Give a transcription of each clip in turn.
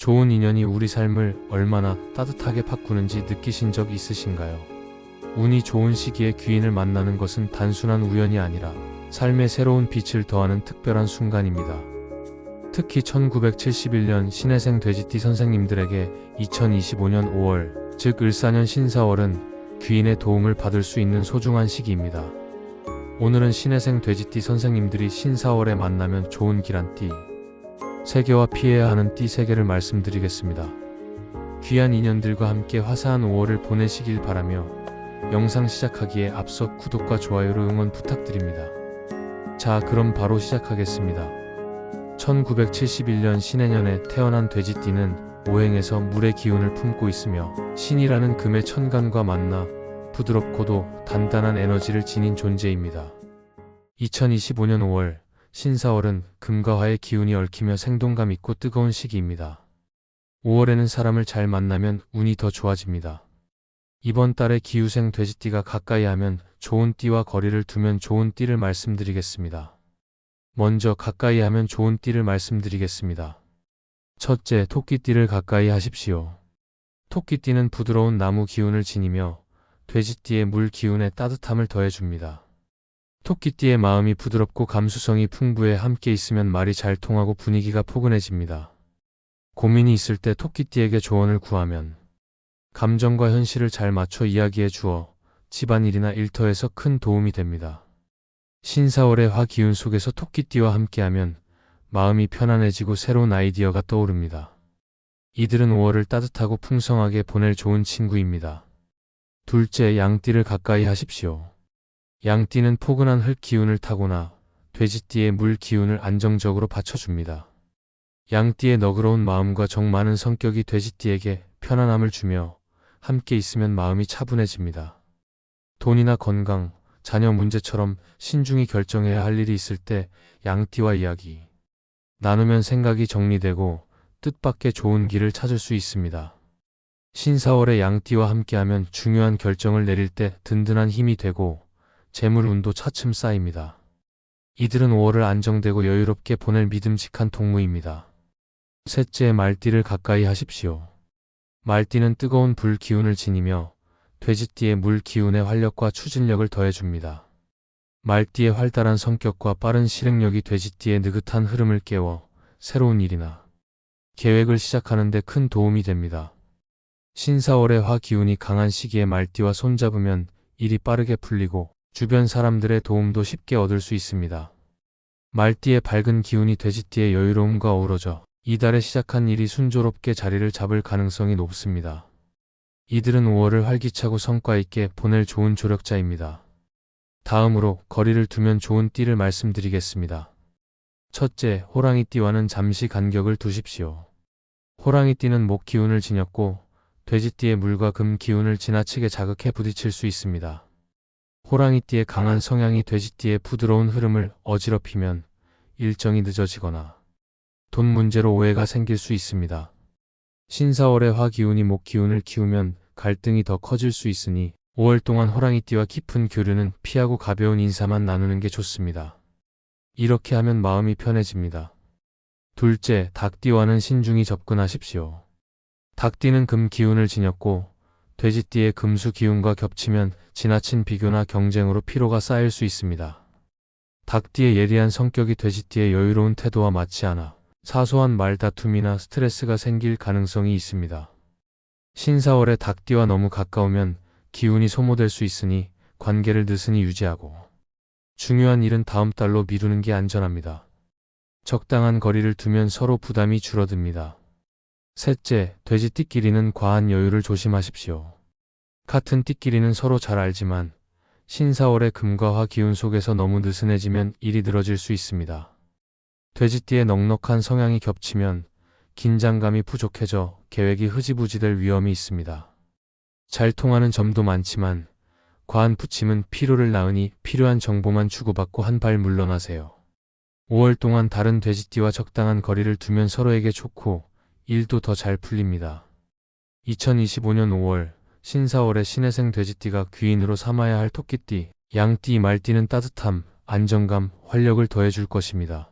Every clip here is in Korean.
좋은 인연이 우리 삶을 얼마나 따뜻하게 바꾸는지 느끼신 적 있으신가요? 운이 좋은 시기에 귀인을 만나는 것은 단순한 우연이 아니라 삶의 새로운 빛을 더하는 특별한 순간입니다. 특히 1971년 신혜생 돼지띠 선생님들에게 2025년 5월, 즉 을사년 신사월은 귀인의 도움을 받을 수 있는 소중한 시기입니다. 오늘은 신혜생 돼지띠 선생님들이 신사월에 만나면 좋은 길한 띠, 세계와 피해야 하는 띠세 개를 말씀드리겠습니다. 귀한 인연들과 함께 화사한 5월을 보내시길 바라며 영상 시작하기에 앞서 구독과 좋아요로 응원 부탁드립니다. 자, 그럼 바로 시작하겠습니다. 1971년 신해년에 태어난 돼지띠는 오행에서 물의 기운을 품고 있으며 신이라는 금의 천간과 만나 부드럽고도 단단한 에너지를 지닌 존재입니다. 2025년 5월 신사월은 금과 화의 기운이 얽히며 생동감 있고 뜨거운 시기입니다. 5월에는 사람을 잘 만나면 운이 더 좋아집니다. 이번 달에 기후생 돼지띠가 가까이 하면 좋은 띠와 거리를 두면 좋은 띠를 말씀드리겠습니다. 먼저 가까이 하면 좋은 띠를 말씀드리겠습니다. 첫째, 토끼띠를 가까이 하십시오. 토끼띠는 부드러운 나무 기운을 지니며 돼지띠의 물 기운에 따뜻함을 더해줍니다. 토끼띠의 마음이 부드럽고 감수성이 풍부해 함께 있으면 말이 잘 통하고 분위기가 포근해집니다. 고민이 있을 때 토끼띠에게 조언을 구하면 감정과 현실을 잘 맞춰 이야기해 주어 집안일이나 일터에서 큰 도움이 됩니다. 신사월의 화 기운 속에서 토끼띠와 함께하면 마음이 편안해지고 새로운 아이디어가 떠오릅니다. 이들은 5월을 따뜻하고 풍성하게 보낼 좋은 친구입니다. 둘째, 양띠를 가까이 하십시오. 양띠는 포근한 흙 기운을 타고나 돼지띠의 물 기운을 안정적으로 받쳐줍니다. 양띠의 너그러운 마음과 정 많은 성격이 돼지띠에게 편안함을 주며 함께 있으면 마음이 차분해집니다. 돈이나 건강, 자녀 문제처럼 신중히 결정해야 할 일이 있을 때 양띠와 이야기. 나누면 생각이 정리되고 뜻밖의 좋은 길을 찾을 수 있습니다. 신사월의 양띠와 함께하면 중요한 결정을 내릴 때 든든한 힘이 되고 재물 운도 차츰 쌓입니다. 이들은 5월을 안정되고 여유롭게 보낼 믿음직한 동무입니다. 셋째, 말띠를 가까이 하십시오. 말띠는 뜨거운 불 기운을 지니며 돼지띠의 물 기운의 활력과 추진력을 더해줍니다. 말띠의 활달한 성격과 빠른 실행력이 돼지띠의 느긋한 흐름을 깨워 새로운 일이나 계획을 시작하는 데 큰 도움이 됩니다. 신사월의 화 기운이 강한 시기에 말띠와 손잡으면 일이 빠르게 풀리고 주변 사람들의 도움도 쉽게 얻을 수 있습니다. 말띠의 밝은 기운이 돼지띠의 여유로움과 어우러져 이달에 시작한 일이 순조롭게 자리를 잡을 가능성이 높습니다. 이들은 5월을 활기차고 성과 있게 보낼 좋은 조력자입니다. 다음으로 거리를 두면 좋은 띠를 말씀드리겠습니다. 첫째, 호랑이 띠와는 잠시 간격을 두십시오. 호랑이 띠는 목 기운을 지녔고 돼지띠의 물과 금 기운을 지나치게 자극해 부딪힐 수 있습니다. 호랑이띠의 강한 성향이 돼지띠의 부드러운 흐름을 어지럽히면 일정이 늦어지거나 돈 문제로 오해가 생길 수 있습니다. 신사월의 화 기운이 목 기운을 키우면 갈등이 더 커질 수 있으니 5월 동안 호랑이띠와 깊은 교류는 피하고 가벼운 인사만 나누는 게 좋습니다. 이렇게 하면 마음이 편해집니다. 둘째, 닭띠와는 신중히 접근하십시오. 닭띠는 금 기운을 지녔고 돼지띠의 금수 기운과 겹치면 지나친 비교나 경쟁으로 피로가 쌓일 수 있습니다. 닭띠의 예리한 성격이 돼지띠의 여유로운 태도와 맞지 않아 사소한 말다툼이나 스트레스가 생길 가능성이 있습니다. 신사월에 닭띠와 너무 가까우면 기운이 소모될 수 있으니 관계를 느슨히 유지하고 중요한 일은 다음 달로 미루는 게 안전합니다. 적당한 거리를 두면 서로 부담이 줄어듭니다. 셋째, 돼지띠끼리는 과한 여유를 조심하십시오. 같은 띠끼리는 서로 잘 알지만 신사월의 금과 화 기운 속에서 너무 느슨해지면 일이 늘어질 수 있습니다. 돼지띠의 넉넉한 성향이 겹치면 긴장감이 부족해져 계획이 흐지부지될 위험이 있습니다. 잘 통하는 점도 많지만 과한 부침은 피로를 낳으니 필요한 정보만 주고받고 한 발 물러나세요. 5월 동안 다른 돼지띠와 적당한 거리를 두면 서로에게 좋고 일도 더 잘 풀립니다. 2025년 5월 신사월의 신혜생 돼지띠가 귀인으로 삼아야 할 토끼띠, 양띠, 말띠는 따뜻함, 안정감, 활력을 더해줄 것입니다.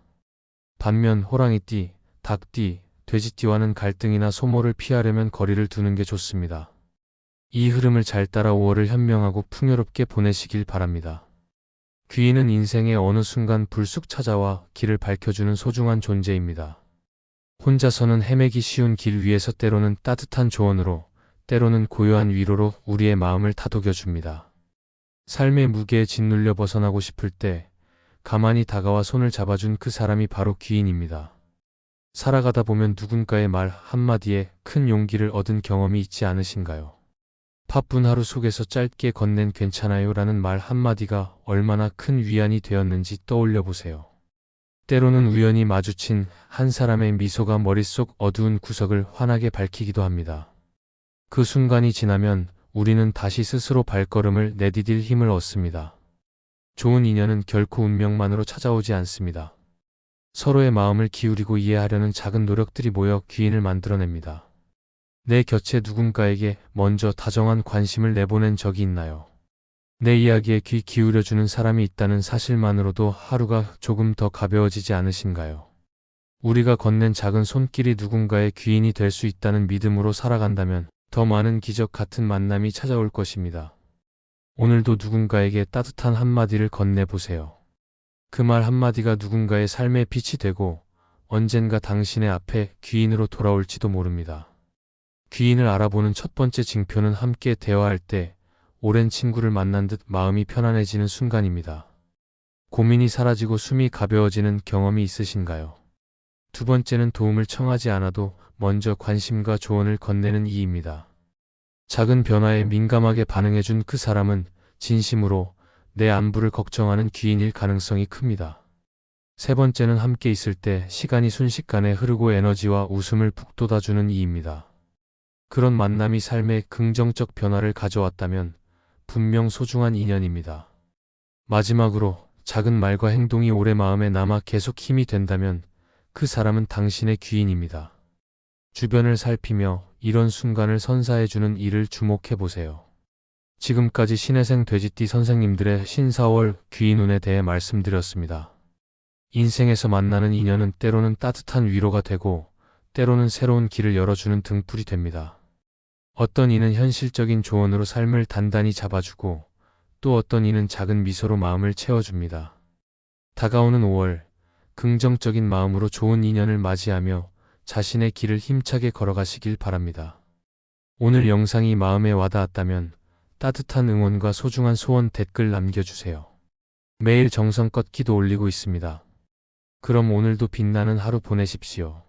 반면 호랑이띠, 닭띠, 돼지띠와는 갈등이나 소모를 피하려면 거리를 두는 게 좋습니다. 이 흐름을 잘 따라 5월을 현명하고 풍요롭게 보내시길 바랍니다. 귀인은 인생의 어느 순간 불쑥 찾아와 길을 밝혀주는 소중한 존재입니다. 혼자서는 헤매기 쉬운 길 위에서 때로는 따뜻한 조언으로, 때로는 고요한 위로로 우리의 마음을 다독여줍니다. 삶의 무게에 짓눌려 벗어나고 싶을 때, 가만히 다가와 손을 잡아준 그 사람이 바로 귀인입니다. 살아가다 보면 누군가의 말 한마디에 큰 용기를 얻은 경험이 있지 않으신가요? 바쁜 하루 속에서 짧게 건넨 괜찮아요 라는 말 한마디가 얼마나 큰 위안이 되었는지 떠올려 보세요. 때로는 우연히 마주친 한 사람의 미소가 머릿속 어두운 구석을 환하게 밝히기도 합니다. 그 순간이 지나면 우리는 다시 스스로 발걸음을 내디딜 힘을 얻습니다. 좋은 인연은 결코 운명만으로 찾아오지 않습니다. 서로의 마음을 기울이고 이해하려는 작은 노력들이 모여 귀인을 만들어냅니다. 내 곁에 누군가에게 먼저 다정한 관심을 내보낸 적이 있나요? 내 이야기에 귀 기울여주는 사람이 있다는 사실만으로도 하루가 조금 더 가벼워지지 않으신가요? 우리가 건넨 작은 손길이 누군가의 귀인이 될 수 있다는 믿음으로 살아간다면 더 많은 기적 같은 만남이 찾아올 것입니다. 오늘도 누군가에게 따뜻한 한마디를 건네보세요. 그 말 한마디가 누군가의 삶의 빛이 되고 언젠가 당신의 앞에 귀인으로 돌아올지도 모릅니다. 귀인을 알아보는 첫 번째 징표는 함께 대화할 때 오랜 친구를 만난 듯 마음이 편안해지는 순간입니다. 고민이 사라지고 숨이 가벼워지는 경험이 있으신가요? 두 번째는 도움을 청하지 않아도 먼저 관심과 조언을 건네는 이입니다. 작은 변화에 민감하게 반응해준 그 사람은 진심으로 내 안부를 걱정하는 귀인일 가능성이 큽니다. 세 번째는 함께 있을 때 시간이 순식간에 흐르고 에너지와 웃음을 북돋아주는 이입니다. 그런 만남이 삶에 긍정적 변화를 가져왔다면 분명 소중한 인연입니다. 마지막으로 작은 말과 행동이 오래 마음에 남아 계속 힘이 된다면 그 사람은 당신의 귀인입니다. 주변을 살피며 이런 순간을 선사해주는 일을 주목해 보세요. 지금까지 신혜생 돼지띠 선생님들의 신사월 귀인운에 대해 말씀드렸습니다. 인생에서 만나는 인연은 때로는 따뜻한 위로가 되고 때로는 새로운 길을 열어주는 등불이 됩니다. 어떤 이는 현실적인 조언으로 삶을 단단히 잡아주고 또 어떤 이는 작은 미소로 마음을 채워줍니다. 다가오는 5월, 긍정적인 마음으로 좋은 인연을 맞이하며 자신의 길을 힘차게 걸어가시길 바랍니다. 오늘 영상이 마음에 와닿았다면 따뜻한 응원과 소중한 소원 댓글 남겨주세요. 매일 정성껏 기도 올리고 있습니다. 그럼 오늘도 빛나는 하루 보내십시오.